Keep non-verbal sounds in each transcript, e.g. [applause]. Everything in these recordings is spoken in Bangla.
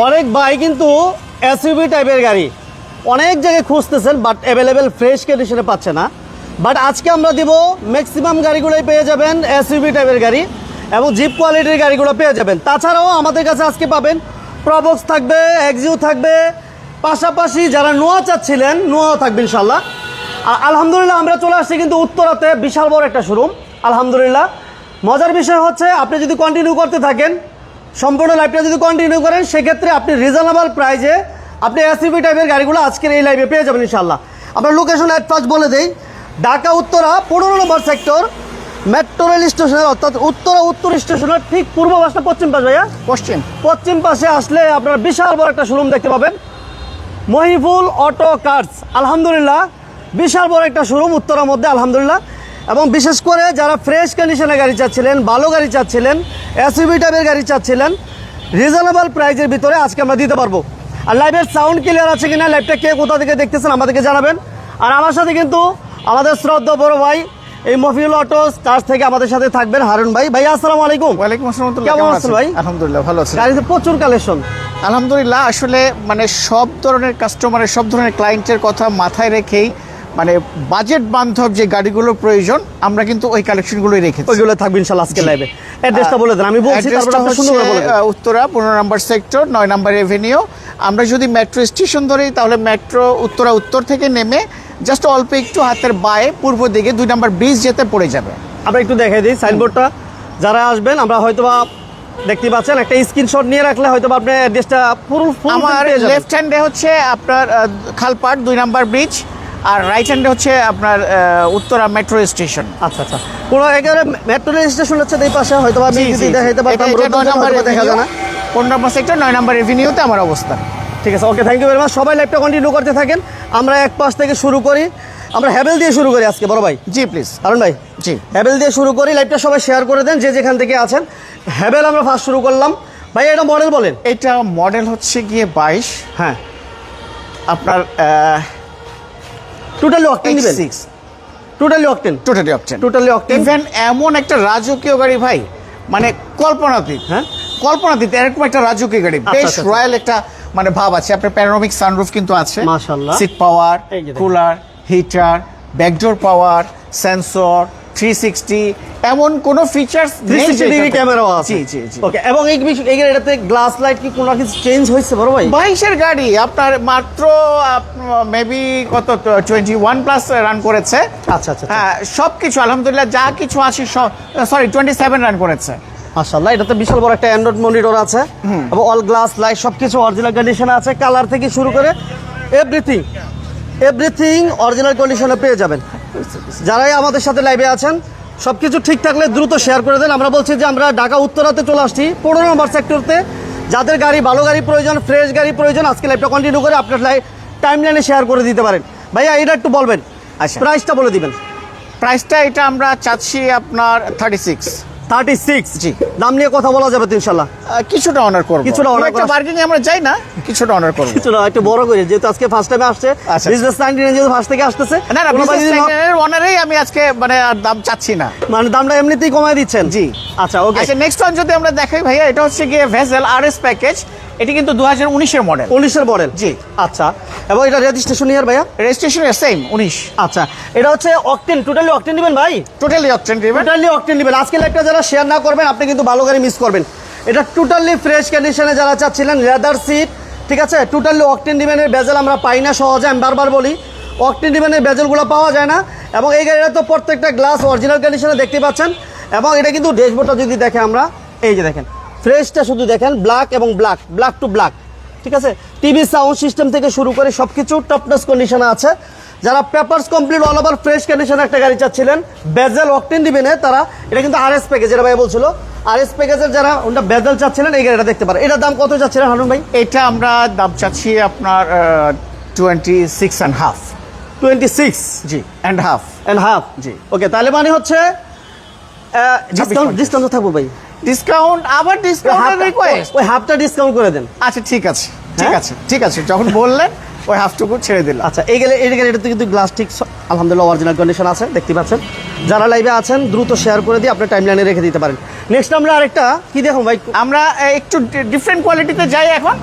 অনেক ভাই কিন্তু এসইউভি টাইপের গাড়ি। অনেক জায়গায় খুঁজতেছেন বাট অ্যাভেলেবেল ফ্রেশ কন্ডিশনে পাচ্ছে না। বাট আজকে আমরা দিব ম্যাক্সিমাম গাড়িগুলোই পেয়ে যাবেন এসইউভি টাইপের গাড়ি এবং জিপ কোয়ালিটির গাড়িগুলো পেয়ে যাবেন। তাছাড়াও আমাদের কাছে আজকে পাবেন প্রবক্স থাকবে এক্সিউ থাকবে। পাশাপাশি যারা নোয়া চাচ্ছিলেন, নোয়াও থাকবে ইনশাল্লাহ আর আলহামদুলিল্লাহ আমরা চলে আসছি কিন্তু উত্তরাতে বিশাল বড় একটা শোরুম আলহামদুলিল্লাহ। মজার বিষয় হচ্ছে, আপনি যদি কন্টিনিউ করতে থাকেন সম্পূর্ণ লাইভটা যদি কন্টিনিউ করেন সেক্ষেত্রে আপনি রিজনেবল প্রাইজে আপনি এসইবি টাইপের গাড়িগুলো আজকের এই লাইভে পেয়ে যাবেন ইনশাল্লাহ আমরা লোকেশন অ্যাট ফার্স্ট বলে দেই ঢাকা উত্তরা পনেরো নম্বর সেক্টর মেট্রো রেল স্টেশনের অর্থাৎ উত্তরা উত্তর স্টেশনের ঠিক পূর্ব পাশটা পশ্চিম পাশ ভাইয়া? পশ্চিম। পশ্চিম পাশে আসলে আপনারা বিশাল বড় একটা শোরুম দেখতে পাবেন। মহিফুল অটো কার্স আলহামদুলিল্লাহ। বিশাল বড় একটা শোরুম উত্তরের মধ্যে আলহামদুলিল্লাহ। এবং বিশেষ করে যারা ফ্রেশ কন্ডিশনে গাড়ি চাচ্ছিলেন ভালো গাড়ি চাচ্ছিলেন এসইবি টাইপের গাড়ি চাচ্ছিলেন রিজনেবল প্রাইজের ভিতরে আজকে আমরা দিতে পারব। আর লাইভের সাউন্ড ক্লিয়ার আছে কিনা লাইভটা কে কোথা থেকে দেখতেছেন আমাদেরকে জানাবেন। আর আমার সাথে কিন্তু আমাদের শ্রদ্ধা বড় ভাই এই মফিউল অটো চার্জ থেকে আমাদের সাথে থাকবেন হারুন ভাই। ভাই আসসালামু আলাইকুম। ওয়ালাইকুম আসসালাম কেমন আছেন আছেন? ভাই? আলহামদুলিল্লাহ ভালো আছি। গাড়িতে প্রচুর কালেকশন আলহামদুলিল্লাহ আসলে মানে সব ধরনের কাস্টমারের সব ধরনের ক্লায়েন্টের কথা মাথায় রেখেই মানে বাজেট বান্ধব যে গাড়িগুলোর প্রয়োজন আমরা কিন্তু ওই কালেকশনগুলোই রেখেছি ওইগুলো থাকবে ইনশাল্লাহ আজকে লাইভে অ্যাড্রেসটা বলে দেন আমি বলছি তারপর অ্যাড্রেসটা আপনি সুন্দর করে বলে উত্তরা পনেরো নম্বর সেক্টর নয় নম্বর এভিনিউ আমরা যদি মেট্রো স্টেশন ধরি তাহলে মেট্রো উত্তরা উত্তর থেকে নেমে জাস্ট অল্প একটু হাতের বায়ে পূর্ব দিকে দুই নম্বর ব্রিজ যেতে পড়ে যাবে। আমরা একটু দেখাই দিই সাইনবোর্ডটা যারা আসবেন আমরা হয়তোবা দেখতে পাচ্ছেন একটা স্ক্রিনশট নিয়ে রাখলে হয়তো বা আপনি অ্যাড্রেসটা পুরো আমার লেফট হ্যান্ডে হচ্ছে আপনার আহ, খালপাট দুই নাম্বার ব্রিজ আর রাইট হ্যান্ডে হচ্ছে আপনার উত্তরা মেট্রো স্টেশন আচ্ছা আচ্ছা। পুরো একেবারে মেট্রো রেল স্টেশন হচ্ছে এই পাশে হয়তো বা আমি যদি দেখাইতে পারতাম দেখা যায় না। পনেরো নম্বর সেক্টর নয় নাম্বার এভিনিউতে আমার অবস্থান। ঠিক আছে okay thank you very much সবাই লাইভটা কন্টিনিউ করতে থাকেন। আমরা এক পাশ থেকে শুরু করি। আমরা হ্যাভেল দিয়ে শুরু করি আজকে বড় ভাই। জি প্লিজ কারণ ভাই। জি। হ্যাভেল দিয়ে শুরু করি। লাইভটা সবাই শেয়ার করে দেন যে যেখান থেকে আছেন। হ্যাভেল আমরা ফার্স্ট শুরু করলাম। ভাই এটা মডেল বলেন। এটা মডেল হচ্ছে গিয়ে বাইশ। হ্যাঁ। আপনার টোটালি অকটেন দিবেন six totally octane totally octane totally octane even এমন একটা রাজকীয় গাড়ি ভাই মানে কল্পনাতীত হ্যাঁ? কল্পনাতীত এরকম একটা রাজকীয় গাড়ি। আচ্ছা, বেশ আচ্ছা। রয়্যাল একটা মানে ভাব আছে। আপনার প্যানোরামিক সানরুফ কিন্তু আছে। মাশাআল্লাহ। Seat power cooler heater backdoor power sensor three sixty এমন কোন ফিচার্স 360 ডিগ্রি ক্যামেরাও আছে। জি জি ওকে এবং এই এটাতে গ্লাস লাইট কি কোনো কিছু চেঞ্জ হয়েছে বড় ভাই? বাইশের গাড়ি আপনার মাত্র মেবি কত টোয়েন্টি ওয়ান প্লাস রান করেছে। আচ্ছা আচ্ছা আচ্ছা। হ্যাঁ সব কিছু আলহামদুলিল্লাহ যা কিছু আছে সরি টোয়েন্টি সেভেন রান করেছে। মাশাআল্লাহ এটাতে বিশাল বড় একটা অ্যান্ড্রয়েড মনিটর আছে। এবং অল গ্লাস লাইট সবকিছু অরিজিনাল কন্ডিশনে আছে। কালার থেকে শুরু করে এভরিথিং এভরিথিং অরিজিনাল কন্ডিশনে পেয়ে যাবেন। যারাই আমাদের সাথে লাইভে আছেন সব কিছু ঠিক থাকলে দ্রুত শেয়ার করে দেন। আমরা বলছি যে আমরা ঢাকা উত্তরাতে চলে আসছি। পনেরো নম্বর সেক্টরতে যাদের গাড়ি ভালো গাড়ি প্রয়োজন ফ্রেশ গাড়ি প্রয়োজন আজকে লাইভটা কন্টিনিউ করে আপনার লাইভ টাইম লাইনে শেয়ার করে দিতে পারেন। ভাইয়া এটা একটু বলবেন। আচ্ছা। প্রাইসটা বলে দিবেন। প্রাইসটা এটা আমরা চাচ্ছি আপনার থার্টি সিক্স থার্টি সিক্স জি। দাম নিয়ে কথা বলা যাবে তো ইনশাল্লাহ কিছুটা অনার করব। কিছুটা অনার একটা বার্গেনিং আমরা যাই না কিছুটা অনার করব। কিছুটা একটু বড় করে যেহেতু আজকে ফার্স্ট টাইমে আসছে আচ্ছা। বিজনেস নাইনটিন যেহেতু ফার্স্ট থেকে আসতেছে না ন- অনারেই আমি আজকে মানে আর দাম চাচ্ছি না। মানে দামটা এমনিতেই কমায় দিচ্ছেন? জি। আচ্ছা ওকে আচ্ছা নেক্সট ওয়ান যদি আমরা দেখাই ভাইয়া এটা হচ্ছে গিয়ে ভেসেল আর এস প্যাকেজ এটি কিন্তু দু হাজার উনিশের মডেল উনিশের মডেল জি। আচ্ছা এবং এটা রেজিস্ট্রেশন ইয়ার ভাইয়া? রেজিস্ট্রেশন সেম উনিশ। আচ্ছা এটা হচ্ছে অকটেন টোটালি অকটেন নেবেন ভাই? Totally option driven totally octane নেবেন। আজকে একটা যারা শেয়ার না করবেন আপনি কিন্তু ভালো গাড়ি মিস করবেন। এটা টোটালি ফ্রেশ কন্ডিশনে যারা চাচ্ছিলেন লেদার সিট ঠিক আছে? টোটালি অকটেন ডিমেনের বেজেল আমরা পাই না সহজে আমি বারবার বলি। অকটেন ডিমেনের বেজেলগুলো পাওয়া যায় না এবং এই গাড়িটা তো প্রত্যেকটা গ্লাস অরিজিনাল কন্ডিশনে দেখতে পাচ্ছেন এবং এটা কিন্তু ড্যাশবোর্ডটা যদি দেখে আমরা এই যে দেখেন। ফ্রেশটা শুধু দেখেন ব্ল্যাক এবং ব্ল্যাক ব্ল্যাক টু ব্ল্যাক ঠিক আছে? টিভি সাউন্ড সিস্টেম থেকে শুরু করে সব কিছু টপনেস কন্ডিশনে আছে। যারা papers complete all over fresh কন্ডিশনে একটা গাড়ি চাচ্ছিলেন বেজেল অকটেন দিবেন তারা এটা কিন্তু আরএস প্যাকেজ যেটা ভাই বলছিল। আর এস প্যাকেজের যারা ওটা বেজেল চাচ্ছিলেন এই গাড়িটা দেখতে পারে এটার দাম কত চাচ্ছিলেন হারুন ভাই? এটা আমরা দাম চাচ্ছি আপনার twenty six and half twenty six G and half and half জি। ওকে তাহলে মানে হচ্ছে ডিসকাউন্ট। ডিসকাউন্ট থাকব ভাই। ডিসকাউন্ট আবার ডিসকাউন্ট রিকোয়েস্ট ওই হাফটা ডিসকাউন্ট করে দেন। আচ্ছা ঠিক আছে ঠিক হ্যাঁ? আছে ঠিক আছে যখন বললেন ওই হাফটুকু ছেড়ে দিলাম। আচ্ছা এই গেলে এই গাড়িটাতে কিন্তু গ্লাস ঠিক আলহামদুলিল্লাহ অরিজিনাল কন্ডিশন আছে দেখতে পাচ্ছেন। যারা লাইভে আছেন দ্রুত শেয়ার করে দিয়ে আপনি টাইম লাইনে রেখে দিতে পারেন। নেক্সট আমরা আরেকটা কি দেখুন ভাই? আমরা একটু ডিফারেন্ট কোয়ালিটিতে যাই এখন।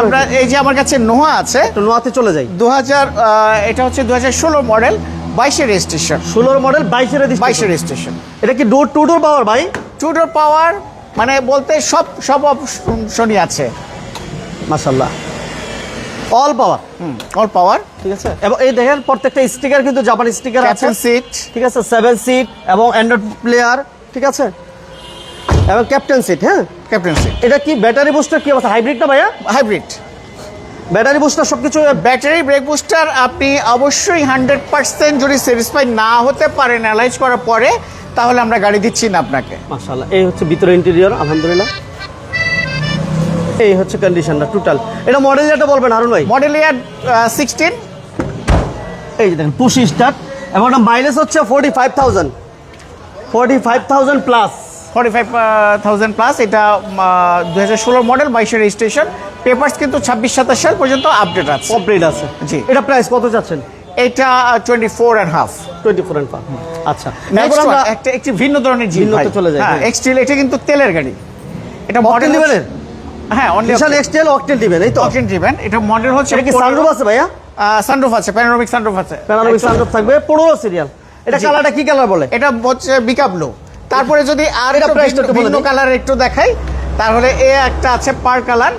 আমরা এই যে আমার কাছে নোহা আছে নোয়াতে চলে যাই। দু হাজার এটা হচ্ছে দু হাজার ষোলো মডেল বাইশের রেজিস্ট্রেশন ষোলোর মডেল বাইশের বাইশের রেজিস্ট্রেশন এটা কি ডোর টু ডোর পাওয়ার ভাই? টুডোর পাওয়ার মানে বলতে সব সব অপশনই আছে। মাসাল্লাহ অল পাওয়ার হুম। অল পাওয়ার ঠিক আছে? এবং এই দেখেন প্রত্যেকটা স্টিকার কিন্তু জাপানি স্টিকার আছে। সিট ঠিক আছে সেভেন সিট এবং অ্যান্ড্রয়েড প্লেয়ার ঠিক আছে? এবং ক্যাপ্টেন সিট হ্যাঁ? ক্যাপ্টেন সিট এটা কি ব্যাটারি বুস্টার কি অবস্থা? হাইব্রিড না ভাইয়া? হাইব্রিড ব্যাটারি বুস্টার সব কিছু ব্যাটারি ব্রেক বুস্টার আপনি অবশ্যই হান্ড্রেড পার্সেন্ট যদি স্যাটিসফাই না হতে পারেন অ্যালাইজ করার পরে তাহলে আমরা গাড়ি দিচ্ছি না আপনাকে। মাশাআল্লাহ এই হচ্ছে ভিতরে ইন্টেরিয়র আলহামদুলিল্লাহ। এই হচ্ছে কন্ডিশনটা টোটাল এটা মডেল যেটা বলবেন হারুন ভাই? মডেল ইয়ার সিক্সটিন এই যে দেখেন পুশি স্টার্ট এবং এটা মাইলেজ হচ্ছে forty five thousand forty five thousand plus forty five thousand plus এটা দু হাজার ষোলো মডেল বাইশের রেজিস্ট্রেশন পেপার্স কিন্তু ছাব্বিশ সাতাশ সাল পর্যন্ত আপডেট আছে। আপডেট আছে। জি। এটা প্রাইস কত যাচ্ছেন এটা twenty four and half twenty four and আচ্ছা। এরপর আমরা একটা একটি ভিন্ন ধরনের জিপ ভিন্নতে চলে যাই, হ্যাঁ। এক্সট্রিল এটা কিন্তু তেলের গাড়ি। এটা মডেল level-এর? হ্যাঁ অনলি বিশাল এক্সটেল অকটেন দিবেন এই তো? অকটেন ড্রিভেন এটা মডেল হচ্ছে এটা কি সানরুফ আছে ভাইয়া? সানরুফ আছে প্যানোরামিক সানরুফ আছে। প্যানারোমিক সানরুফ থাকবে পনেরো সিরিয়াল এটা কালারটা কি কালার বলে? এটা হচ্ছে বিকা ব্লু তারপরে যদি আর একটু ভিন্ন-। কালার একটু দেখাই তাহলে এ একটা আছে পার কালার।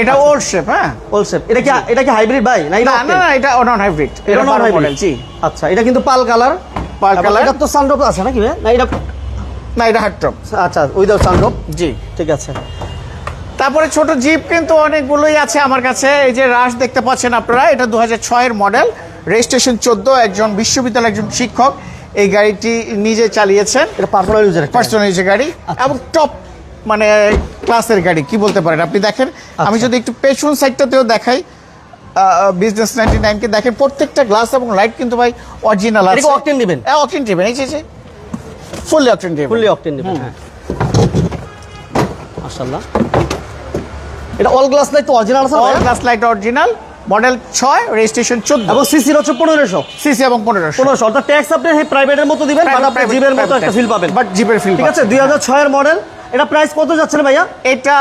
এটা। ওল্ড শেপ হ্যাঁ? হোলসেল এটা কি এটা কি হাইব্রিড ভাই? না না না এটা নন হাইব্রিড এটা নন মডেল জি। আচ্ছা এটা কিন্তু পাল কালার। Pearl colour. এটা তো সানরুফ আছে নাকি ভাই? না এটা না এটা হার্ড টপ আচ্ছা উইদাউট সানরুফ জি। ঠিক আছে। তারপরে ছোট জিপ কিন্তু অনেকগুলোই আছে আমার কাছে। এই যে রাশ দেখতে পাচ্ছেন আপনারা এটা দু হাজার ছয়ের মডেল রেজিস্ট্রেশন চোদ্দ একজন বিশ্ববিদ্যালয়ের একজন শিক্ষক। এই গাড়িটি নিজে চালিয়েছেন। এটা পার্সোনাল ইউজার পার্সোনাল যে গাড়ি। আচ্ছা। এবং টপ মানে ক্লাসের গাড়ি কি বলতে পারেন? আপনি দেখেন আমি আচ্ছা। যদি একটু পেছন সাইডটাতেও দেখাই বিজনেস নাইনটি নাইনকে দেখেন প্রত্যেকটা গ্লাস এবং লাইট কিন্তু ভাই অরিজিনাল আছে। octane দিবেন? হ্যাঁ অকটেন দিবেন এই যে ফুললি অকটেন দিবেন। ফুললি অকটেন দিবেন হ্যাঁ। মাশাআল্লাহ। এটা অল গ্লাস লাইট তো অরিজিনাল আছে all glass light original model ছয় রেজিস্ট্রেশন চোদ্দ। এবং সিসি হচ্ছে পনেরোশো। সিসি এবং পনেরোশো। পনেরোশো অর্থাৎ ট্যাক্স আপনি প্রাইভেটের মতো দিবেন আপনি জিপের মতো একটা ফিল পাবেন। বাট জিপের ফিল ঠিক আছে? দুই হাজার ছয়ের মডেল এটা প্রাইস কত যাচ্ছে ভাইয়া? এটা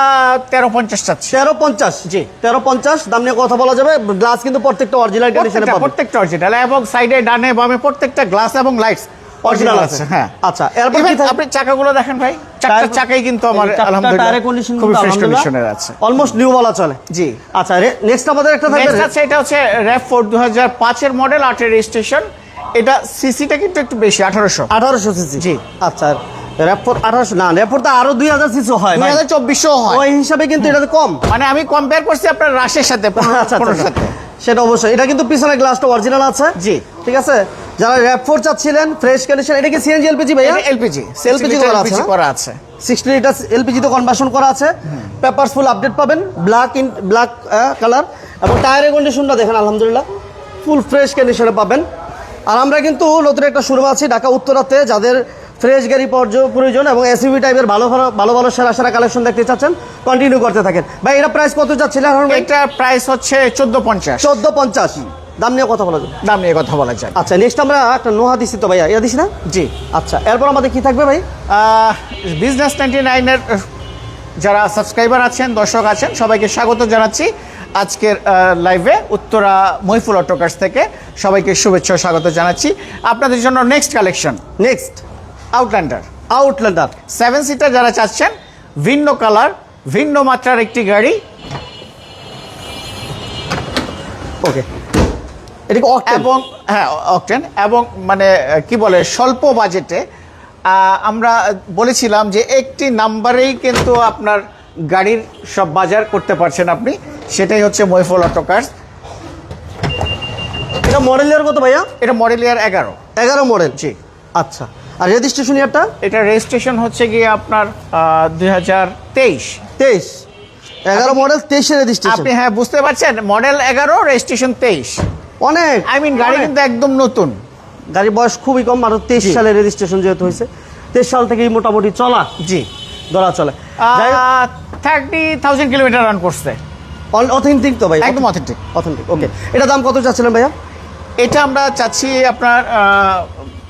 তেরো পঞ্চাশ চাচ্ছি তেরো পঞ্চাশ? জি। তেরো পঞ্চাশ? দাম নিয়ে কথা বলা যাবে। গ্লাস কিন্তু প্রত্যেকটা অরিজিনাল কন্ডিশনে প্রত্যেকটা প্রত্যেকটা অরিজিনাল এবং সাইডে ডানে বামে প্রত্যেকটা গ্লাস এবং লাইটস অরিজিনাল আছে হ্যাঁ। আচ্ছা এরপর আপনি চাকাগুলো দেখেন ভাই। চারটা চাকাই কিন্তু আমার আলহামদুলিল্লাহ condition খুবই কিন্তু ফ্রেশ কন্ডিশনের আছে। অলমোস্ট নিউ বলা চলে। জি। আচ্ছা নেক্সট আমাদের একটা থাকবে। নেক্সট আছে এটা হচ্ছে র্যাপ ফোর দু হাজার পাঁচের মডেল আটের রেজিস্ট্রেশন এটা সিসিটা কিন্তু একটু বেশি আঠারোশো। আঠারোশো সিসি জি। আচ্ছা র্যাপফোর আঠারোশো না র্যাপফোর তো আরও দুই হাজার সিসি হয় দুই। হাজার চব্বিশশো হয়। ওই হিসাবে কিন্তু এটা কম। মানে আমি কম্পেয়ার করছি আপনার রাশের সাথে পনেরো- আচ্ছা আচ্ছা, সাথে। সেটা অবশ্যই। এটা কিন্তু পিছনের গ্লাসটা অরিজিনাল আছে। জি। ঠিক আছে? যারা র্যাপ ফোর চাচ্ছিলেন ফ্রেশ কন্ডিশন এটা কি সিএনজি এলপিজি ভাইয়া? এলপিজি LPG করা আছে? করা আছে। সিক্সটি লিটার এলপিজি তো কনভার্সন করা আছে। পেপারস ফুল আপডেট পাবেন। ব্ল্যাক ইন ব্ল্যাক কালার এবং টায়ারের কন্ডিশনটা দেখেন আলহামদুলিল্লাহ। ফুল ফ্রেশ কন্ডিশনে পাবেন। আর আমরা কিন্তু নতুন একটা শুরু আছি ঢাকা উত্তরাতে যাদের ফ্রেশ গাড়ি পর্য- প্রয়োজন এবং এসইভি টাইপের ভালো ভালো ভালো ভালো সেরা সেরা কালেকশন দেখতে চাচ্ছেন কন্টিনিউ করতে থাকেন। ভাই এটা প্রাইস কত চাচ্ছিলেন? এটা প্রাইস হচ্ছে চোদ্দ পঞ্চাশ। চোদ্দ পঞ্চাশ। দাম নিয়ে কথা বলা যাবে দাম নিয়ে কথা বলা যায়। আচ্ছা নেক্সট আমরা একটা নোহা দিছি তো ভাইয়া। এটা দিছি না? জি। আচ্ছা এরপর আমাদের কি থাকবে ভাই? বিজনেস নাইনটি নাইনের যারা সাবস্ক্রাইবার আছেন দর্শক আছেন সবাইকে স্বাগত জানাচ্ছি আজকের লাইভে উত্তরা মহিফুল অটোকার্স থেকে। সবাইকে শুভেচ্ছা স্বাগত জানাচ্ছি। আপনাদের জন্য next collection next Outlander Outlander seven seater যারা চাচ্ছেন ভিন্ন কালার ভিন্ন মাত্রার একটি গাড়ি। ওকে এটা এবং হ্যাঁ অকটেন এবং মানে কি বলে স্বল্প বাজেটে আমরা বলেছিলাম যে একটি নাম্বারেই কিন্তু আপনার গাড়ির সব বাজার করতে পারছেন আপনি। সেটাই হচ্ছে মহিফুল অটোকার্স এটা মডেলের কত ভাইয়া? এটা মডেল ইয়ার এগারো। এগারো মডেল জি। আচ্ছা। আর রেজিস্ট্রেশন ইয়ারটা এটা রেজিস্ট্রেশন হচ্ছে গিয়ে আপনার দুই হাজার তেইশ। তেইশ। এগারো মডেল তেইশে রেজিস্ট্রেশন আপনি হ্যাঁ বুঝতে পারছেন? মডেল এগারো রেজিস্ট্রেশন তেইশ। অনেক। আই মিন গাড়ি কিন্তু একদম নতুন। গাড়ির বয়স খুবই কম মাত্র তেইশ। সালে রেজিস্ট্রেশন যেহেতু হয়েছে। তেইশ সাল থেকেই মোটামুটি চলা। জি। ধরা চলে। থার্টি থাউজেন্ড কিলোমিটার রান করছে। অথেন্টিক তো ভাই? একদম অথেন্টিক অথেন্টিক ওকে এটা দাম কত চাচ্ছিলেন ভাইয়া? এটা আমরা চাচ্ছি আপনার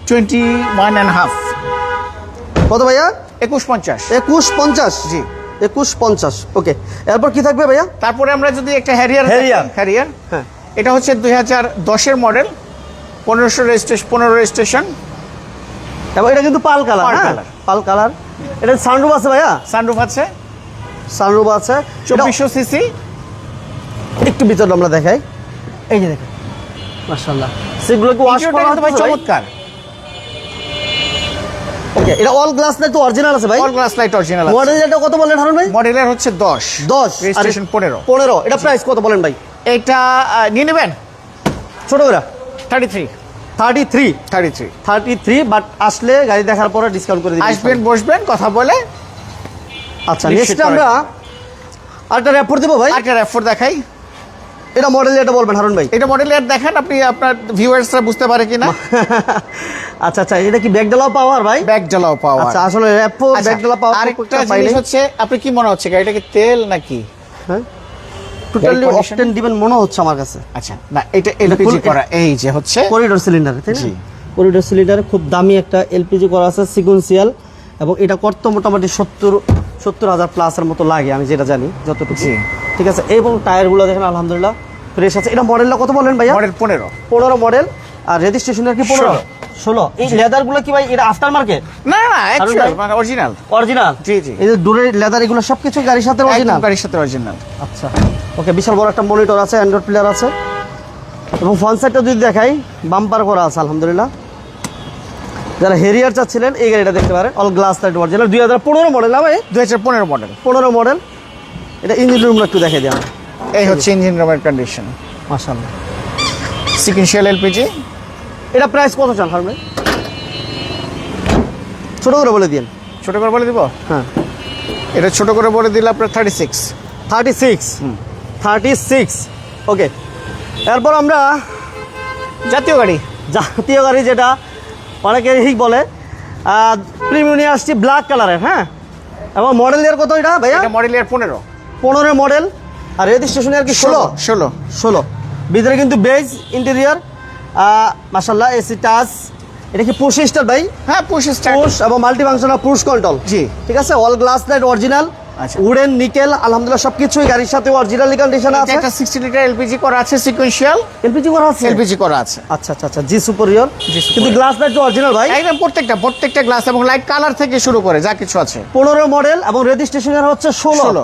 টোয়েন্টি ওয়ান অ্যান্ড হাফ কত ভাইয়া? একুশ পঞ্চাশ। একুশ পঞ্চাশ? জি। একুশ পঞ্চাশ ওকে। এরপর কি থাকবে ভাইয়া? তারপরে আমরা যদি একটা হ্যারিয়ার Harrier। হ্যারিয়ার। হ্যাঁ। এটা হচ্ছে দুই হাজার দশের মডেল পনেরোশো রেজিস্ট্রেশন পনেরো রেজিস্ট্রেশন এবং এটা কিন্তু পাল কালার হ্যাঁ? পাল কালার। এটা সানরুফ আছে ভাইয়া? সানরুফ আছে। সানরুফ আছে। চব্বিশশো সিসি একটু ভিতরে আমরা দেখাই। এই যে দেখেন মাশাআল্লাহ। সেগুলোকে ওয়াশ করা ভাই? চমৎকার। ওকে এটা অল গ্লাস না তো অরিজিনাল আছে ভাই? All glass light original model এটা কত বলেন হারুন ভাই? মডেলের হচ্ছে দশ। 10 রেজিস্ট্রেশন পনেরো। পনেরো। এটা প্রাইস কত বলেন ভাই? এটা নিয়ে নেবেন? ছোট করে thirty three thirty three thirty three thirty three but আসলে গাড়ি দেখার পরে ডিসকাউন্ট করে দিবেন। আসবেন বসবেন কথা বলে আচ্ছা নেক্সট আমরা আরেকটা র্যাপ দেবো ভাই। আরেকটা র্যাফোর দেখাই। এটা মডেল এটা বলবেন হারুন ভাই। এটা মডেল মডেলের দেখেন আপনি আপনার ভিউয়ার্সরা বুঝতে পারে কিনা। [laughs] আচ্ছা আচ্ছা এটা কি ব্যাগ ডালাও পাওয়ার ভাই? ব্যাক জ্বালাও পাওয়া আচ্ছা আসলে র্যাপো ব্যাগ ডালা পাওয়ার আরেকটা জিনিস হচ্ছে আপনি কি মনে হচ্ছে গাড়িটা কি তেল নাকি? হ্যাঁ? টোটালি? অপটেন দিবেন মনে হচ্ছে আমার কাছে। আচ্ছা না এটা এলপিজি করা এই যে হচ্ছে করিডোর সিলিন্ডার তাই না। করিডোর সিলিন্ডার খুব দামি একটা এলপিজি করা আছে সিকুয়েন্সিয়াল এবং এটা করতে মোটামুটি সত্তর সত্তর হাজার প্লাসের মতো লাগে আমি যেটা জানি যতটুকু। ঠিক আছে? এবং টায়ারগুলো দেখেন আলহামদুলিল্লাহ ফ্রেশ আছে। এটা মডেলটা কত বলেন ভাইয়া? মডেল পনেরো। পনেরো মডেল আর রেজিস্ট্রেশনের কি পনেরো? ষোলো। এই লেদারগুলো কি ভাই এটা আফটার মার্কেট না? মানে অরিজিনাল অরিজিনাল জি, জি। এই যে দূরের লেদার এগুলো সবকিছু গাড়ির সাথে অরিজিনাল গাড়ির সাথে অরিজিনাল আচ্ছা। ওকে বিশাল বড় একটা মনিটর আছে অ্যান্ড্রয়েড প্লেয়ার আছে। এবং ফ্রন্ট সাইডটা যদি দেখাই বাম্পার করা আছে আলহামদুলিল্লাহ। যারা হেরিয়ার চাচ্ছিলেন এই গাড়িটা দেখতে পারেন। অল গ্লাস লাইট অরিজিনাল দুই হাজার পনেরো মডেল না ভাই? দু হাজার পনেরো মডেল পনেরো মডেল এটা ইঞ্জিন রুমটা একটু দেখে দিই আমরা। এই হচ্ছে ইঞ্জিন রুমের কন্ডিশন মাসাল্লাহ সিকুয়েন্সিয়াল এলপিজি এটা প্রাইস কত চান হার ছোটো করে বলে দিন ছোটো করে বলে দিব? হ্যাঁ। এটা ছোটো করে বলে দিলে আপনার thirty six thirty six thirty six okay এরপর আমরা জাতীয় গাড়ি। জাতীয় গাড়ি যেটা অনেকে ঠিক বলে প্রিমিয়াম নিয়ে আসছি ব্ল্যাক কালারের হ্যাঁ? এবং মডেল ইয়ার কত এটা ভাইয়া? এটা মডেল ইয়ার পনেরো। পনেরো মডেল আর রেজিস্ট্রেশন ইয়ার কি ষোলো? ষোলো ষোলো। ভিতরে কিন্তু বেজ ইন্টেরিয়ার মাসাল্লাহ এসি টাচ এটা কি পুশ স্টার ভাই? হ্যাঁ পুশ স্টার্ট পুশ এবং মাল্টি ফাংশনাল পুশ কন্ট্রোল জি। ঠিক আছে? অল গ্লাস লাইট অরিজিনাল আচ্ছা। উডেন নিকেল আলহামদুলিল্লাহ সব কিছুই গাড়ির সাথে অরিজিনালি কন্ডিশন আছে। একটা সিক্সটি লিটার এলপিজি করা আছে সিকুয়েন্সিয়াল এলপিজি করা আছে? এলপিজি করা আছে। আচ্ছা আচ্ছা আচ্ছা জি সুপেরিয়র superior। কিন্তু গ্লাস লাইট অরিজিনাল ভাই। একদম প্রত্যেকটা প্রত্যেকটা গ্লাস এবং লাইট কালার থেকে শুরু করে যা কিছু আছে। পনেরো মডেল এবং রেজিস্ট্রেশনের হচ্ছে ষোলো। 16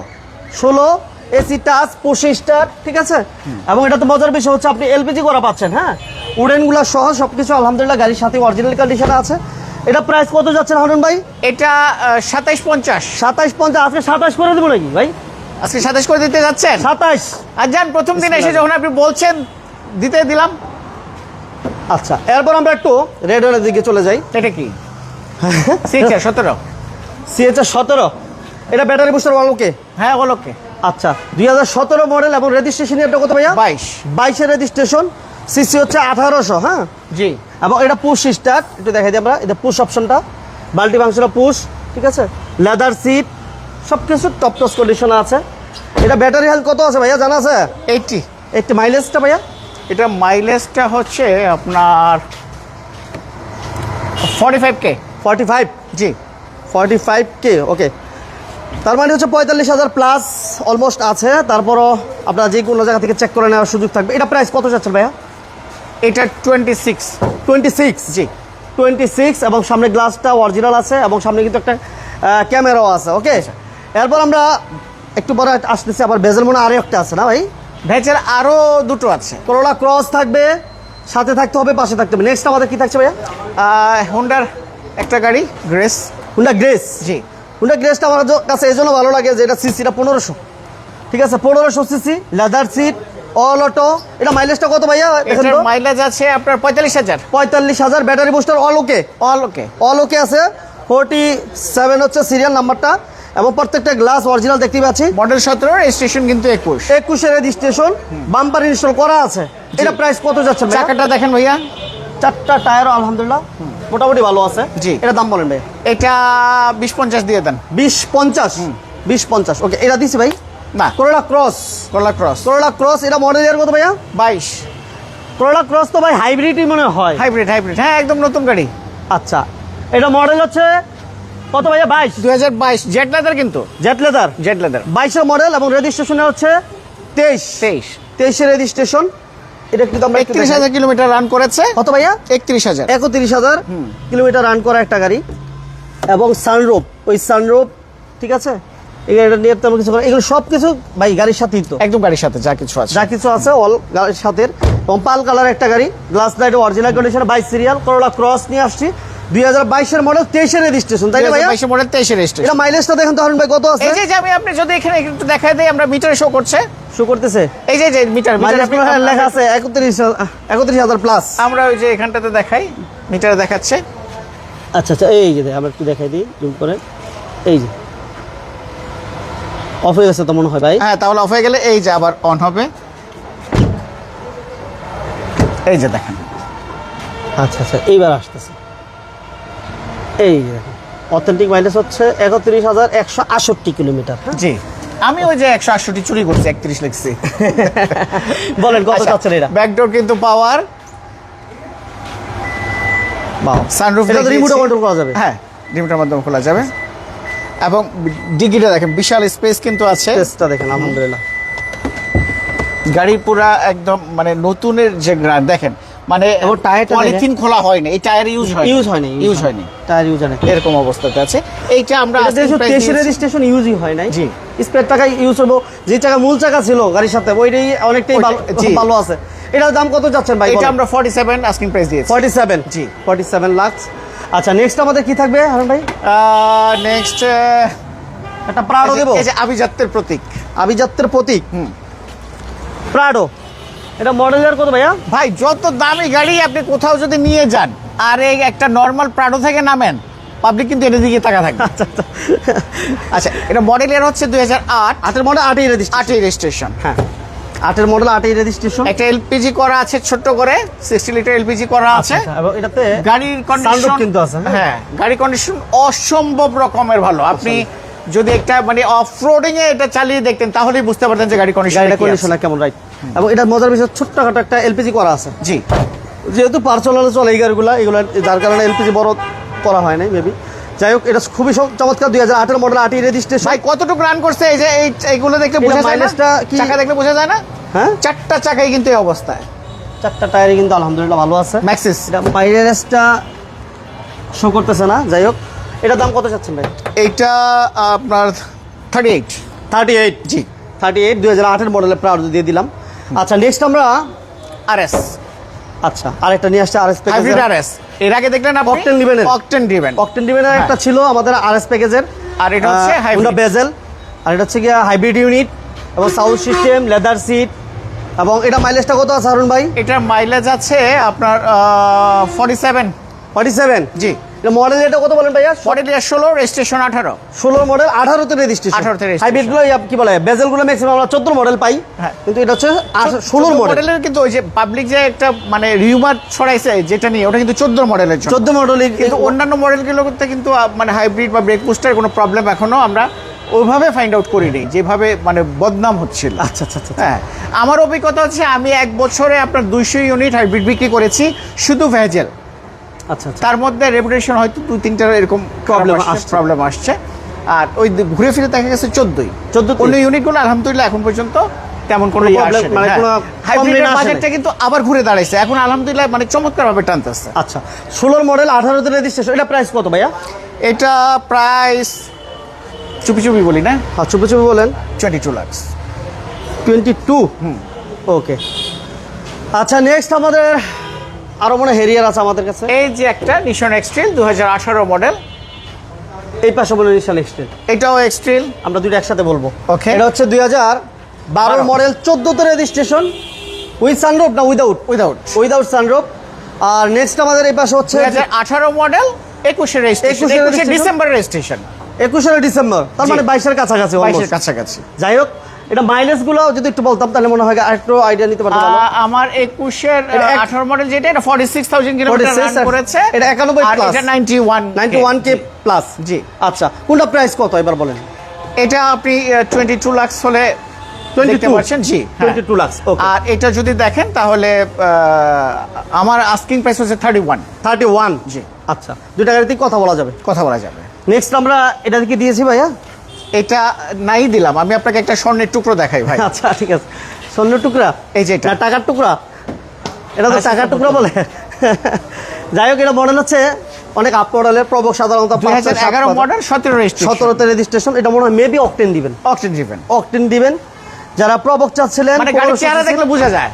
ষোলো এসি টাচ পঁচিশ ঠিক আছে? এবং এটা তো মজার বিষয় হচ্ছে আপনি এলপিজি করা পাচ্ছেন হ্যাঁ? উডেনগুলো সহ সবকিছু আলহামদুলিল্লাহ গাড়ির সাথে অরিজিনাল কন্ডিশনে আছে। এটা প্রাইস কত যাচ্ছেন হারুন ভাই? এটা সাতাইশ পঞ্চাশ। সাতাইশ পঞ্চাশ আজকে সাতাশ করে দেবো নাকি ভাই? আজকে সাতাইশ করে দিতে যাচ্ছেন? সাতাইশ। আর যান প্রথম দিন এসে যখন আপনি বলছেন দিতে দিলাম। আচ্ছা এরপর আমরা একটু রেড ওয়ানের দিকে চলে যাই। এটা কি? [laughs] সিক্স সতেরো। সিএচআর সতেরো। এটা ব্যাটারি বুস্টার ওকে? হ্যাঁ ওলোকে আচ্ছা দুই হাজার সতেরো মডেল এবং রেজিস্ট্রেশন এটা কত ভাইয়া? বাইশ। বাইশের রেজিস্ট্রেশন সিসি হচ্ছে আঠারোশো হ্যাঁ? জি। এবং এটা পুশ স্টার্ট একটু দেখাই দিই আমরা এটা পুশ অপশনটা বাল্টি ফাংশনাল পুশ ঠিক আছে? লেদার সিট সব কিছু টপ টস কন্ডিশনে আছে। এটা ব্যাটারি হেলথ কত আছে ভাইয়া জানা আছে? এইটটি একটি মাইলেজটা ভাইয়া। এটা মাইলেজটা হচ্ছে আপনার forty five K forty five জি। ফর্টি ফাইভ কে ওকে তার মানে হচ্ছে পঁয়তাল্লিশ হাজার প্লাস অলমোস্ট আছে। তারপরও আপনারা যে কোনো জায়গা থেকে চেক করে নেওয়ার সুযোগ থাকবে। এটা প্রাইস কত যাচ্ছে ভাইয়া? এটা টোয়েন্টি সিক্স টোয়েন্টি সিক্স জি। টোয়েন্টি সিক্স এবং সামনে গ্লাসটা অরিজিনাল আছে এবং সামনে কিন্তু একটা ক্যামেরাও আছে ওকে এরপর আমরা একটু পরে আসতেছি আবার বেজেল মনে আরও একটা আছে না ভাই? ভেজের আরও দুটো আছে। করোলা ক্রস থাকবে সাথে থাকতে হবে পাশে থাকতে হবে। নেক্সট আমাদের কি থাকছে ভাইয়া? হোন্ডার একটা গাড়ি গ্রেস হুন্ডা গ্রেস জি। হুন্ডা গ্রেসটা আমার কাছে এই জন্য ভালো লাগে যে এটা সিসিটা পনেরোশো। ঠিক আছে পনেরোশো CC leather seat all auto এটা মাইলেজটা কত ভাইয়া দেখেন তো? মাইলেজ আছে আপনার পঁয়তাল্লিশ হাজার। পঁয়তাল্লিশ হাজার battery booster all okay all okay all okay আছে। ফোরটি সেভেন হচ্ছে সিরিয়াল নাম্বারটা এবং প্রত্যেকটা গ্লাস অরিজিনাল দেখতে পাচ্ছি। মডেল সতেরো রেজিস্ট্রেশন কিন্তু একুশ। একুশের রেজিস্ট্রেশন বাম্পার ইনস্টল করা আছে। এটা প্রাইস কত যাচ্ছে? চাকাটা দেখেন ভাইয়া। চারটা টায়ারও আলহামদুলিল্লাহ। মোটামুটি ভালো আছে। জি। এটা দাম বলেন ভাই এটা বিশ পঞ্চাশ দিয়ে দেন। বিশ পঞ্চাশ। বিশ পঞ্চাশ। ওকে এটা দিছি ভাই। না। Corolla Cross Corolla Cross Corolla Cross এটা মডেল ইয়ার কত ভাইয়া? বাইশ। করোলা ক্রস তো ভাই হাইব্রিডই মনে হয়। হাইব্রিড হাইব্রিড হ্যাঁ একদম নতুন গাড়ি। আচ্ছা এটা মডেল হচ্ছে কত ভাইয়া? বাইশ। দুই হাজার বাইশ। জেট লেদার কিন্তু। জেট লেদার জেট লেদার বাইশের মডেল এবং রেজিস্ট্রেশনে হচ্ছে তেইশ। তেইশ। তেইশের রেজিস্ট্রেশন এটা কিন্তু আমরা একত্রিশ হাজার কিলোমিটার রান করেছে। কত ভাইয়া? একত্রিশ হাজার। একত্রিশ হাজার কিলোমিটার রান করা একটা গাড়ি। এবং সানরুপ ওই সানরুপ ঠিক আছে? এই গাড়িটা নিয়ে তেমন কিছু করে এগুলো সব কিছু ভাই গাড়ির সাথেই তো। একদম গাড়ির সাথে যা কিছু আছে। যা কিছু আছে অল গাড়ির সাথে এবং পাল কালার একটা গাড়ি গ্লাস লাইট অরিজিনাল কন্ডিশন বাইশ সিরিয়াল করোলা ক্রস নিয়ে আসছি। দুই হাজার বাইশের মডেল তেইশের রেজিস্ট্রেশন তাই না ভাইয়া? বাইশের মডেল তেইশে রেজিস্ট্রেশন এটা মাইলেজটা দেখেন তো ভাই কত আছে? এই যে আমি আপনি যদি এখানে একটু দেখাই দেই আমরা মিটারে শো করছে। শো করতেছে? এই যে যে মিটার লেখা আছে একত্রিশ একত্রিশ হাজার প্লাস আমরা ওই যে এখানটাতে দেখাই মিটারে দেখাচ্ছে। আচ্ছা আচ্ছা এই যে আমরা একটু দেখাই দিই জুম করে এই যে অফ হয়ে গেছে তো মনে হয় ভাই হ্যাঁ তাহলে অফ হয়ে গেলে এই যে আবার অন হবে। এই যে দেখেন। আচ্ছা আচ্ছা এইবার আসতেছে। এই যে অথেন্টিক মাইলেজ হচ্ছে একত্রিশ হাজার একশো আষট্টি কিলোমিটার হ্যাঁ? জি। আমি ওই যে একশো আটষট্টি চুরি করছি একত্রিশ লিখছি। বলেন কত আচ্ছা, চাচ্ছেন এটা ব্যাকডোর কিন্তু পাওয়ার সানরুফ রিমোটে কন্ট্রোল করা যাবে। হ্যাঁ রিমোটের মাধ্যমে খোলা যাবে। এবং ডিগিটা দেখেন বিশাল স্পেস কিন্তু আছে। টেস্টটা দেখেন আলহামদুলিল্লাহ। গাড়ি পুরা একদম মানে নতুনের যে গ্রান্ড দেখেন মানে পলিথিন খোলা হয়নি এই টায়ার ইউজ হয় ইউজ হয়নি ইউজ হয়নি। টায়ার ইউজ হয়নি। এরকম অবস্থাতে আছে। এইটা আমরা দিয়েছি। রেজিস্ট্রেশন ইউজই হয় নাই। জি। স্পেয়ার টাকা ইউজ হব যে টাকা মূল চাকা ছিল গাড়ির সাথে ওইটাই অনেকটাই ভালো জি। ভালো আছে। এটার দাম কত যাচ্ছেন ভাই এটা আমরা 47 আস্কিং প্রাইস দিয়েছি। ফর্টি সেভেন জি। ফর্টি সেভেন লাখ আচ্ছা নেক্সট আমাদের কি থাকবে হারুন ভাই? নেক্সট একটা প্রাডো দেবো। এই যে আভিজাত্যের প্রতীক। আভিজাত্যের প্রতীক হুম। প্রাডো এটা মডেল কত ভাইয়া? ভাই যত দামি গাড়ি আপনি কোথাও যদি নিয়ে যান আর এই একটা নর্মাল প্রাডো থেকে নামেন পাবলিক কিন্তু এর দিকে তাকা থাকবে। আচ্ছা আচ্ছা। আচ্ছা এটা মডেল ইয়ার হচ্ছে দুই হাজার আট। আটের মডেল আটই রেজিস্ট্রেশন আটই রেজিস্ট্রেশন হ্যাঁ। আটের মডেল আটই রেজিস্ট্রেশন একটা এলপিজি করা আছে ছোট্ট করে সিক্সটি লিটার এলপিজি করা আছে। এবং এটাতে গাড়ির কন্ডিশন আচ্ছা, কিন্তু আছে, হ্যাঁ। হ্যাঁ গাড়ির কন্ডিশন অসম্ভব রকমের ভালো। আপনি যদি একটা মানে অফ রোডিং এ এটা চালিয়ে দেখতেন তাহলেই বুঝতে পারতেন যে গাড়ি কন্ডিশন গাড়িটা কন্ডিশন কেমন রাইট এবং এটার মজার বিষয় ছোট্টখাটো একটা এলপিজি করা আছে। জি। যেহেতু পার্সোনাল চলে এই গাড়িগুলো এগুলো যার কারণে এলপিজি বড় করা হয় নাই মেবি যাই হোক এটা খুবই চমৎকার দুই হাজার আঠেরো মডেল আটই রেজিস্ট্রেশন ভাই কতটুকু রান করছে এই যে এই এইগুলো দেখলে বোঝা যায় না? চাকা দেখলে বোঝা যায় না? হ্যাঁ? চারটা চাকাই কিন্তু এই অবস্থায়। চারটা টায়ারই কিন্তু আলহামদুলিল্লাহ ভালো আছে। ম্যাক্সিস এটা মাইলেজটা শো করতেছে না যাই হোক। এটার দাম কত চাচ্ছেন ভাই? এইটা আপনার থার্টি এইট থার্টি এইট জি। থার্টি এইট দুই হাজার আটের মডেলের প্রাউড দিয়ে দিলাম। আচ্ছা নেক্সট আমরা আর এস আচ্ছা আরেকটা নিয়ে আসছে R S hybrid R S এর আগে দেখলেন আপনি? Octane driven octane driven octane ডিভেনের একটা ছিল আমাদের আর এস প্যাকেজের আর এটা হচ্ছে হাইব্রিড বেজেল আর এটা হচ্ছে গিয়া হাইব্রিড ইউনিট এবং সাউন্ড সিস্টেম লেদার সিট এবং এটা মাইলেজটা কত আছে হারুন ভাই? এটা মাইলেজ আছে আপনার ফর্টি সেভেন ফর্টি সেভেন জি। মডেল এটা কত বলেন ভাইয়া? ফর্টি ষোলো রেজিস্ট্রেশন আঠারো। ষোলো মডেল আঠারোতে রেজিস্ট্রেশন 18 তে registration। হাইব্রিডগুলো কি বলে বেজেলগুলো ম্যাক্সিমাম আমরা চোদ্দ মডেল পাই। হ্যাঁ। কিন্তু এটা হচ্ছে ষোলোর মডেল মডেলের কিন্তু ওই যে পাবলিক যে একটা মানে রিউমার ছড়াইছে যেটা নিয়ে ওটা কিন্তু চোদ্দ মডেলের চোদ্দ মডেল কিন্তু অন্যান্য মডেলগুলোতে কিন্তু মানে হাইব্রিড বা ব্রেক বুস্টার কোনো প্রবলেম এখনও আমরা ওইভাবে ফাইন্ড আউট করিনি যেভাবে মানে বদনাম হচ্ছিল। আচ্ছা আচ্ছা আচ্ছা। হ্যাঁ আমার অভিজ্ঞতা হচ্ছে আমি এক বছরে আপনার দুইশো ইউনিট হাইব্রিড বিক্রি করেছি শুধু ভেজেল। তার মধ্যে রেপুটেশন হয়তো দুই তিনটা এরকম প্রবলেম প্রবলেম আসছে। আর ওই ঘুরে ফিরে দেখা গেছে চোদ্দই। 14 তে? অন্য ইউনিটগুলো আলহামদুলিল্লাহ এখন পর্যন্ত তেমন কোনো মানে হ্যাঁ। complaint আসেনি। বাজেটটা কিন্তু আবার ঘুরে দাঁড়াইছে। এখন আলহামদুলিল্লাহ মানে চমৎকার ভাবে টানতেছে। আচ্ছা ষোলোর মডেল আঠারোতে রেজিস্ট্রেশন এটা প্রাইস কত ভাইয়া? এটা প্রাইস চুপি চুপি বলি না? হ্যাঁ চুপে চুপে বলেন। Twenty two lakhs twenty two হুম। ওকে আচ্ছা নেক্সট আমাদের আরও মনে হেরিয়ার আছে আমাদের কাছে। এই যে একটা নিশন এক্সট্রিল দু হাজার আঠারো মডেল এই পাশে বলে নিশান এক্সটেল এটাও এক্সট্রিল আমরা দুটো একসাথে বলব। Okay. এটা হচ্ছে দুই হাজার বারো। মডেল চোদ্দোতে রেজিস্ট্রেশন উইথ সানরুফ না উইদাউট উইদাউট উইদাউট সানরুফ আর নেক্সট আমাদের এই পাশে হচ্ছে আঠারো মডেল একুশে রেজিস্ট্রেশন 21 একুশে ডিসেম্বর রেজিস্ট্রেশন একুশে ডিসেম্বর তার মানে বাইশের কাছাকাছি বাইশের কাছাকাছি। যাই হোক এটা মাইলেজগুলো যদি একটু বলতাম তাহলে মনে হয় আরেকটু আইডিয়া নিতে পারতাম আমার একুশের আঠারো মডেল যেটা এটা forty six thousand kilometre run করেছে এটা 91 আর plus। এটা নাইনটি ওয়ান 91 কে প্লাস জি। আচ্ছা কোনটা প্রাইস কত এবার বলেন। এটা আপনি টোয়েন্টি টু লাক্স হলে দেখতে পাচ্ছেন জি। টোয়েন্টি টু লাক্স আর এটা যদি দেখেন তাহলে আমার আস্কিং প্রাইস হচ্ছে থার্টি ওয়ান থার্টি ওয়ান জি। আচ্ছা দুইটা গাড়িতে কথা বলা যাবে। কথা বলা যাবে। নেক্সট আমরা এটা থেকে দিয়েছি ভাইয়া? এটা নাই দিলাম। আমি আপনাকে একটা স্বর্ণের টুকরো দেখাই ভাই। আচ্ছা ঠিক আছে। স্বর্ণ টুকরা? এই যে এটা। টাকার টুকরা? এটা তো আচ্ছা, টাকার টুকরা বলে। যাই হোক এটা মডেল হচ্ছে অনেক আপ মডেলের প্রবক সাধারণত এগারো মডেল সতেরো রেজিস্ট্রেশন সতেরোতে রেজিস্ট্রেশন এটা মনে হয় মেবি অকটেন দিবেন। অকটেন দিবেন। অকটেন দিবেন। যারা প্রবক চাচ্ছিলেন মানে চেহারা দেখলে বোঝা যায়।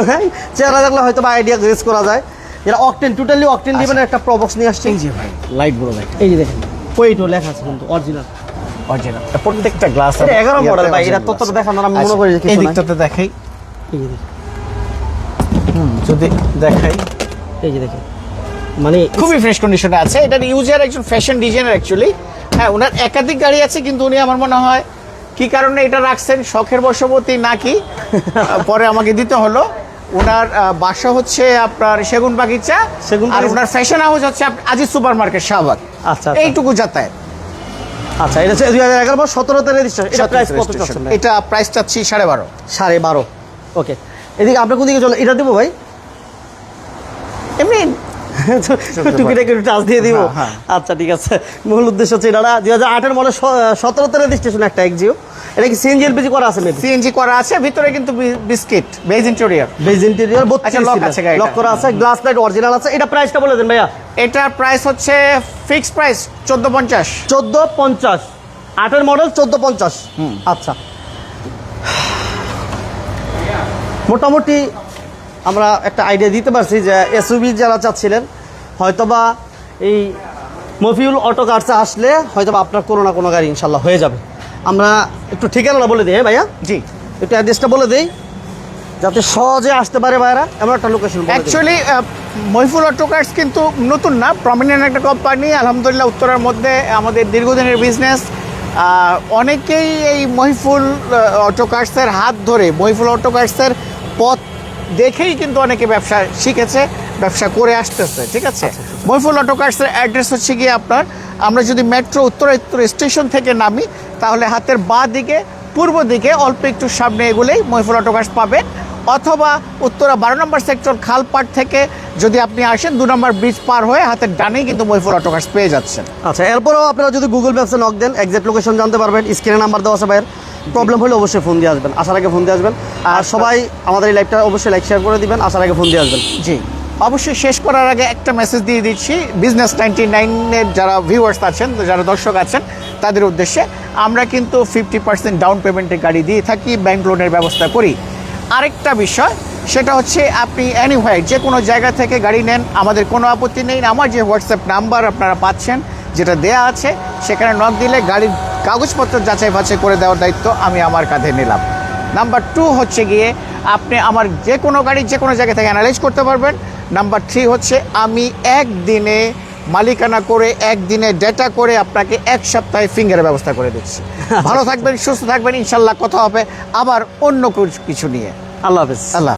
[laughs] চেহারা দেখলে হয়তো বা আইডিয়া গেস করা যায়। যারা অকটেন টোটালি অকটেন দিবেন একটা প্রবক্স নিয়ে আসছে। জি ভাই লাইটগুলো দেখেন। এই যে দেখেন ওইটো লেখা আছে কিন্তু অরিজিনাল অরিজিনাল প্রত্যেকটা গ্লাস এটা 11 model ভাই, এটা ততটা দেখানোর আমি মনে করি কিছু এই দিকটাতে দেখাই যদি দেখাই। এই যে দেখেন মানে খুবই ফ্রেশ কন্ডিশনে আছে। এটার ইউজার একজন ফ্যাশন ডিজাইনার অ্যাকচুয়ালি হ্যাঁ ওনার একাধিক গাড়ি আছে কিন্তু উনি আমার মনে হয় কি কারণে এটা রাখছেন? শখের বশবর্তী নাকি [laughs] পরে আমাকে দিতে হলো। ওনার বাসা হচ্ছে আপনার সেগুন বাগিচা। সেগুন আর ওনার ফ্যাশন হাউস হচ্ছে আজিজ সুপার মার্কেট শাহবাগ। আচ্ছা, আচ্ছা। এইটুকু যাতায়াত। আচ্ছা এটা হচ্ছে দুই হাজার এগারো বা সতেরোতে এটা প্রাইস কত চাচ্ছেন এটা প্রাইস চাচ্ছি সাড়ে বারো। সাড়ে বারো ওকে। এদিকে আপনার কোন দিকে চলে এটা দেবো ভাই? এমনি টুকিটাকে একটু টাচ দিয়ে দিব। হ্যাঁ, হ্যাঁ। আচ্ছা ঠিক আছে। মূল উদ্দেশ্য হচ্ছে এটা না দুই হাজার আটের মনে সতেরোতে রেজিস্ট্রেশন একটা এক্সিও এটা কি সিএনজি এলপিজি করা আছে সিএনজি করা আছে ভিতরে কিন্তু biscuit beige interior beige interior lock আছে লক করা আছে গ্লাস লাইট অরিজিনাল আছে। এটা প্রাইসটা বলে দেন ভাইয়া। এটার প্রাইস হচ্ছে ফিক্স প্রাইস চোদ্দ পঞ্চাশ। চোদ্দ পঞ্চাশ। আটের মডেল চোদ্দ পঞ্চাশ। আচ্ছা। মোটামুটি আমরা একটা আইডিয়া দিতে পারছি যে এসইউবি যারা চাচ্ছিলেন হয়তোবা এই মফিউল অটো কার্সে আসলে হয়তোবা আপনার কোনো না কোনো গাড়ি ইনশাল্লাহ হয়ে যাবে। আমরা একটু ঠিকানাটা বলে দিই হ্যাঁ ভাইয়া? জি। একটু অ্যাড্রেসটা বলে দিই যাতে সহজে আসতে পারে ভাইরা এমন একটা লোকেশন অ্যাকচুয়ালি মহিফুল অটোকার্স কিন্তু নতুন না প্রমিনেন্ট একটা কোম্পানি আলহামদুলিল্লাহ উত্তরের মধ্যে আমাদের দীর্ঘদিনের বিজনেস অনেকেই এই মহিফুল অটোকার্সের হাত ধরে মহিফুল অটোকার্সের পথ দেখেই কিন্তু অনেকে ব্যবসা শিখেছে ব্যবসা করে আসতেছে ঠিক আছে? মহিফুল অটোকার্সের অ্যাড্রেস হচ্ছে গিয়ে আপনার আমরা যদি মেট্রো উত্তরায়ত্তর স্টেশন থেকে নামি তাহলে হাতের বাঁ দিকে পূর্ব দিকে অল্প একটু সামনে এগুলেই মহিফুল অটোকার্স পাবেন। অথবা উত্তরা বারো নম্বর সেক্টর খালপাট থেকে যদি আপনি আসেন দু নম্বর ব্রিজ পার হয়ে হাতের ডানেই কিন্তু মহিফুল অটোকার্স পেয়ে যাচ্ছেন। আচ্ছা এরপরেও আপনারা যদি গুগল ম্যাপসে নক দেন এক্সাক্ট লোকেশন জানতে পারবেন স্ক্রিনে নাম্বার দেওয়া আছে ভাইয়ের। প্রবলেম হলে অবশ্যই ফোন দিয়ে আসবেন। আসার আগে ফোন দিয়ে আসবেন। আর সবাই আমাদের এই লাইভটা অবশ্যই লাইক শেয়ার করে দিবেন। আসার আগে ফোন দিয়ে আসবেন। জি। অবশ্যই শেষ করার আগে একটা মেসেজ দিয়ে দিচ্ছি। বিজনেস নাইনটি নাইনের যারা ভিউয়ার্স আছেন যারা দর্শক আছেন তাদের উদ্দেশ্যে আমরা কিন্তু ফিফটি পার্সেন্ট ডাউন পেমেন্টে গাড়ি দিয়ে থাকি ব্যাংক লোনের ব্যবস্থা করি। আরেকটা বিষয় সেটা হচ্ছে আপনি এনিওয়াই যে কোনো জায়গা থেকে গাড়ি নেন আমাদের কোনো আপত্তি নেই। আমার যে হোয়াটসঅ্যাপ নাম্বার আপনারা পাচ্ছেন যেটা দেয়া আছে সেখানে নক দিলে গাড়ির কাগজপত্র যাচাই বাছাই করে দেওয়ার দায়িত্ব আমি আমার কাঁধে নিলাম। নাম্বার টু হচ্ছে গিয়ে আপনি আমার যে কোনো গাড়ি যে কোনো জায়গা থেকে অ্যানালাইজ করতে পারবেন। নাম্বার থ্রি হচ্ছে আমি একদিনে মালিকানা করে একদিনে ডেটা করে আপনাকে এক সপ্তাহে ফিঙ্গারের ব্যবস্থা করে দিচ্ছি। [laughs] ভালো থাকবেন সুস্থ থাকবেন ইনশাল্লাহ কথা হবে আবার অন্য কিছু নিয়ে। আল্লাহ হাফেজ। আল্লাহ